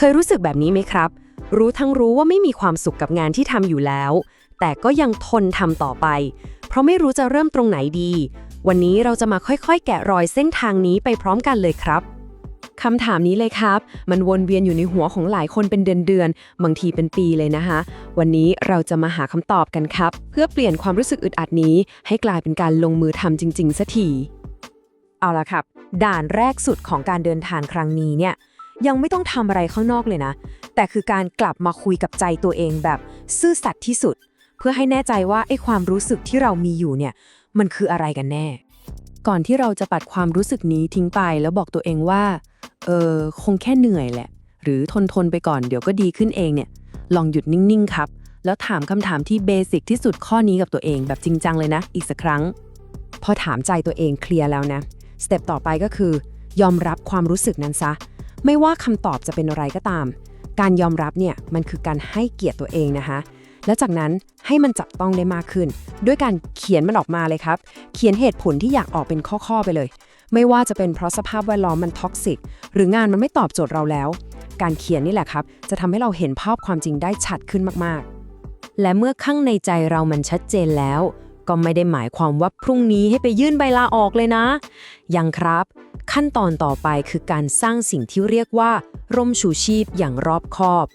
เคยรู้สึกแบบนี้ไหมครับ รู้ทั้งรู้ว่าไม่มีความสุขกับงานที่ทำอยู่แล้ว แต่ก็ยังทนทำต่อไป เพราะไม่รู้จะเริ่มตรงไหนดี วันนี้เราจะมาค่อยๆ แกะรอยเส้นทางนี้ไปพร้อมกันเลยครับคำถามนี้เลยครับ มันวนเวียนอยู่ในหัวของหลายคนเป็นเดือนๆ บางทีเป็นปีเลยนะคะวันนี้เราจะมาหาคำตอบกันครับ เพื่อเปลี่ยนความรู้สึกอึดอัดนี้ ให้กลายเป็นการลงมือทำจริงๆสักที เอาละครับ ด่านแรกสุดของการเดินทางครั้งนี้เนี่ย ยังไม่ต้องทำอะไรข้างนอกเลยนะ แต่คือการกลับมาคุยกับใจตัวเองแบบซื่อสัตย์ที่สุด เพื่อให้แน่ใจว่าไอ้ความรู้สึกที่เรามีอยู่เนี่ย มันคืออะไรกันแน่ ก่อนที่เราจะปัดความรู้สึกนี้ทิ้งไปแล้วบอกตัวเองว่า เออคงแค่เหนื่อยแหละ หรือทนทนไปก่อนเดี๋ยวก็ดีขึ้นเองเนี่ย ลองหยุดนิ่งๆครับ แล้วถามคำถามที่เบสิกที่สุดข้อนี้กับตัวเองแบบจริงจังเลยนะ อีกสักครั้ง พอถามใจตัวเองเคลียร์แล้วนะสเต็ปต่อไปก็คือ ยอมรับความรู้สึกนั้นซะ ไม่ว่าคำตอบจะเป็นอะไรก็ตาม การยอมรับเนี่ยมันคือการให้เกียรติตัวเองนะคะ แล้วจากนั้นให้มันจับต้องได้มากขึ้น ด้วยการเขียนมันออกมาเลยครับ เขียนเหตุผลที่อยากออกเป็นข้อๆไปเลย ไม่ว่าจะเป็นเพราะสภาพแวดล้อมมันท็อกซิกหรืองานมันไม่ตอบโจทย์เราแล้ว การเขียนนี่แหละครับ จะทำให้เราเห็นภาพความจริงได้ชัดขึ้นมากๆ และเมื่อข้างในใจเรามันชัดเจนแล้ว ก็ไม่ได้หมายความว่าพรุ่งนี้ให้ไปยื่นใบลาออกเลยนะ ยังครับ ขั้นตอนต่อไปคือการสร้างสิ่งที่เรียกว่า ร่มชูชีพอย่างรอบคอบ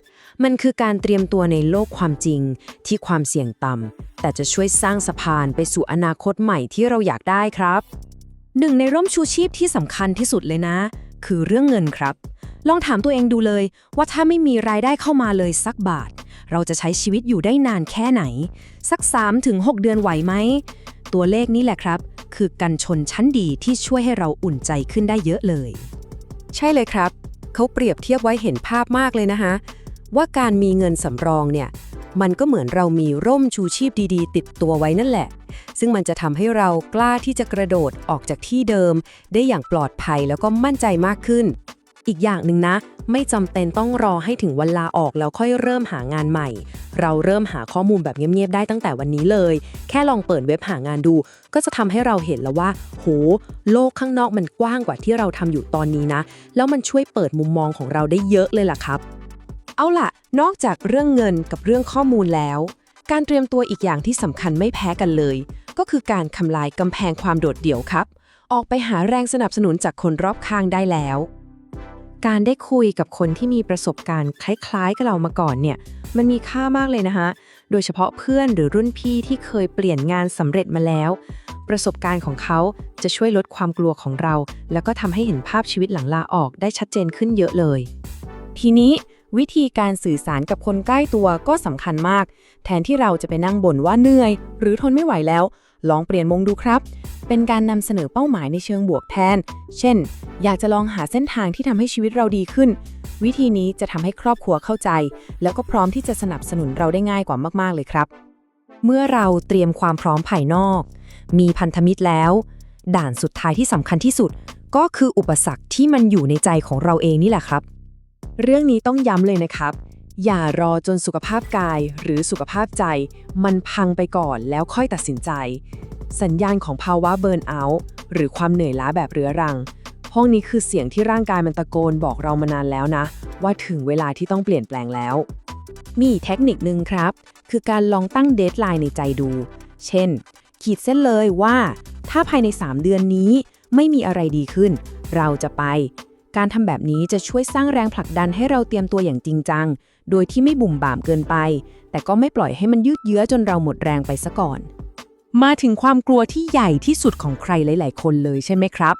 มันคือการเตรียมตัวในโลกความจริงที่ความเสี่ยงต่ำแต่จะช่วยสร้างสะพานไปสู่อนาคตใหม่ที่เราอยากได้ครับ หนึ่งในร่มชูชีพที่สำคัญที่สุดเลยนะ คือเรื่องเงินครับ ลองถามตัวเองดูเลยว่าถ้าไม่มีรายได้เข้ามาเลยสักบาท เราจะใช้ชีวิตอยู่ได้นานแค่ไหน สัก 3-6 เดือนไหวไหม ตัวเลขนี้แหละครับ คือกันชนชั้นดีที่ช่วยให้เราอุ่นใจขึ้นได้เยอะเลย ใช่เลยครับ เขาเปรียบเทียบไว้เห็นภาพมากเลยนะคะว่าการมีเงินสำรองเนี่ยมันก็เหมือนเรามีร่มชูชีพดีๆ ติดตัวไว้นั่นแหละ ซึ่งมันจะทำให้เรากล้าที่จะกระโดดออกจากที่เดิม ได้อย่างปลอดภัยแล้วก็มั่นใจมากขึ้น อีกอย่างหนึ่งนะ ไม่จำเป็นต้องรอให้ถึงวันลาออกแล้วค่อยเริ่มหางานใหม่ เราเริ่มหาข้อมูลแบบเงียบๆได้ตั้งแต่วันนี้เลย แค่ลองเปิดเว็บหางานดู ก็จะทำให้เราเห็นแล้วว่า โห โลกข้างนอกมันกว้างกว่าที่เราทำอยู่ตอนนี้นะ แล้วมันช่วยเปิดมุมมองของเราได้เยอะเลยล่ะครับ เอาล่ะ นอกจากเรื่องเงินกับเรื่องข้อมูลแล้ว การเตรียมตัวอีกอย่างที่สำคัญไม่แพ้กันเลย ก็คือการทำลายกำแพงความโดดเดี่ยวครับ ออกไปหาแรงสนับสนุนจากคนรอบข้างได้แล้ว การได้คุยกับคนที่มีประสบการณ์คล้ายๆกับเรามาก่อนเนี่ย มันมีค่ามากเลยนะคะ โดยเฉพาะเพื่อนหรือรุ่นพี่ที่เคยเปลี่ยนงานสำเร็จมาแล้ว ประสบการณ์ของเขาจะช่วยลดความกลัวของเรา แล้วก็ทำให้เห็นภาพชีวิตหลังลาออกได้ชัดเจนขึ้นเยอะเลย ทีนี้วิธีการสื่อสารกับคนใกล้ตัวก็สำคัญมาก แทนที่เราจะไปนั่งบ่นว่าเหนื่อย หรือทนไม่ไหวแล้ว ลองเปลี่ยนมงดูครับ เป็นการนำเสนอเป้าหมายในเชิงบวกแทน เช่น อยากจะลองหาเส้นทางที่ทำให้ชีวิตเราดีขึ้น วิธีนี้จะทำให้ครอบครัวเข้าใจ แล้วก็พร้อมที่จะสนับสนุนเราได้ง่ายกว่ามาก ๆ เลยครับ เมื่อเราเตรียมความพร้อมภายนอก มีพันธมิตรแล้ว ด่านสุดท้ายที่สำคัญที่สุด ก็คืออุปสรรคที่มันอยู่ในใจของเราเองนี่แหละครับ เรื่องนี้ต้องย้ำเลยนะครับ อย่ารอจนสุขภาพกายหรือสุขภาพใจ มันพังไปก่อนแล้วค่อยตัดสินใจ สัญญาณของภาวะเบิร์นเอาท์หรือความเหนื่อยล้าแบบเรื้อรัง พวกนี้คือเสียงที่ร่างกายมันตะโกนบอกเรามานานแล้วนะ ว่าถึงเวลาที่ต้องเปลี่ยนแปลงแล้ว มีเทคนิคนึงครับ คือการลองตั้งเดทไลน์ในใจดู เช่น ขีดเส้นเลยว่า ถ้าภายใน 3 เดือนนี้ไม่มีอะไรดีขึ้น เราจะไป การทำแบบนี้จะช่วยสร้างแรงผลักดันให้เราเตรียมตัวอย่างจริงจัง โดยที่ไม่บุ่มบ่ามเกินไป แต่ก็ไม่ปล่อยให้มันยืดเยื้อจนเราหมดแรงไปซะก่อน มาถึงความกลัวที่ใหญ่ที่สุดของใครหลาย ๆ คนเลยใช่ไหมครับ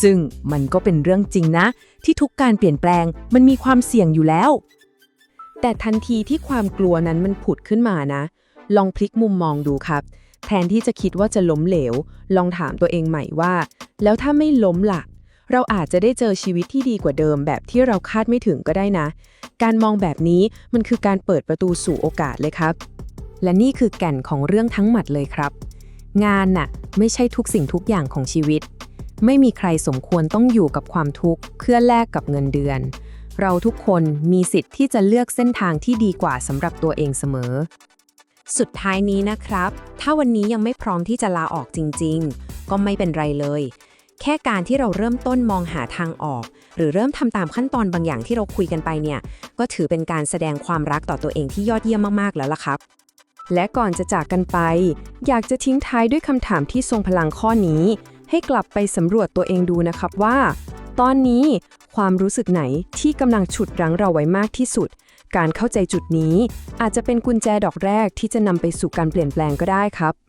ซึ่งมันก็เป็นเรื่องจริงนะ ที่ทุกการเปลี่ยนแปลงมันมีความเสี่ยงอยู่แล้ว แต่ทันทีที่ความกลัวนั้นมันผุดขึ้นมานะ ลองพลิกมุมมองดูครับ แทนที่จะคิดว่าจะล้มเหลว ลองถามตัวเองใหม่ว่า แล้วถ้าไม่ล้มล่ะ เราอาจจะได้เจอชีวิตที่ดีกว่าเดิม แบบที่เราคาดไม่ถึงก็ได้นะ การมองแบบนี้มันคือการเปิดประตูสู่โอกาสเลยครับ และนี่คือแก่นของเรื่องทั้งหมดเลยครับ งานน่ะไม่ใช่ทุกสิ่งทุกอย่างของชีวิต ไม่มีใครสมควรต้องอยู่กับความทุกข์เพื่อแลกกับเงินเดือน เราทุกคนมีสิทธิ์ที่จะเลือกเส้นทางที่ดีกว่าสำหรับตัวเองเสมอ สุดท้ายนี้นะครับ ถ้าวันนี้ยังไม่พร้อมที่จะลาออกจริง ๆ ก็ไม่เป็นไรเลย แค่การที่เราเริ่มต้นมองหาทางออก หรือเริ่มทำตามขั้นตอนบางอย่างที่เราคุยกันไปเนี่ย ก็ถือเป็นการแสดงความรักต่อตัวเองที่ยอดเยี่ยมมากๆแล้วล่ะครับ และก่อนจะจากกันไป อยากจะทิ้งท้ายด้วยคำถามที่ทรงพลังข้อนี้ ให้กลับไปสำรวจตัวเองดูนะครับว่า ตอนนี้ความรู้สึกไหนที่กำลังฉุดรั้งเราไว้มากที่สุด การเข้าใจจุดนี้ อาจจะเป็นกุญแจดอกแรกที่จะนำไปสู่การเปลี่ยนแปลงก็ได้ครับ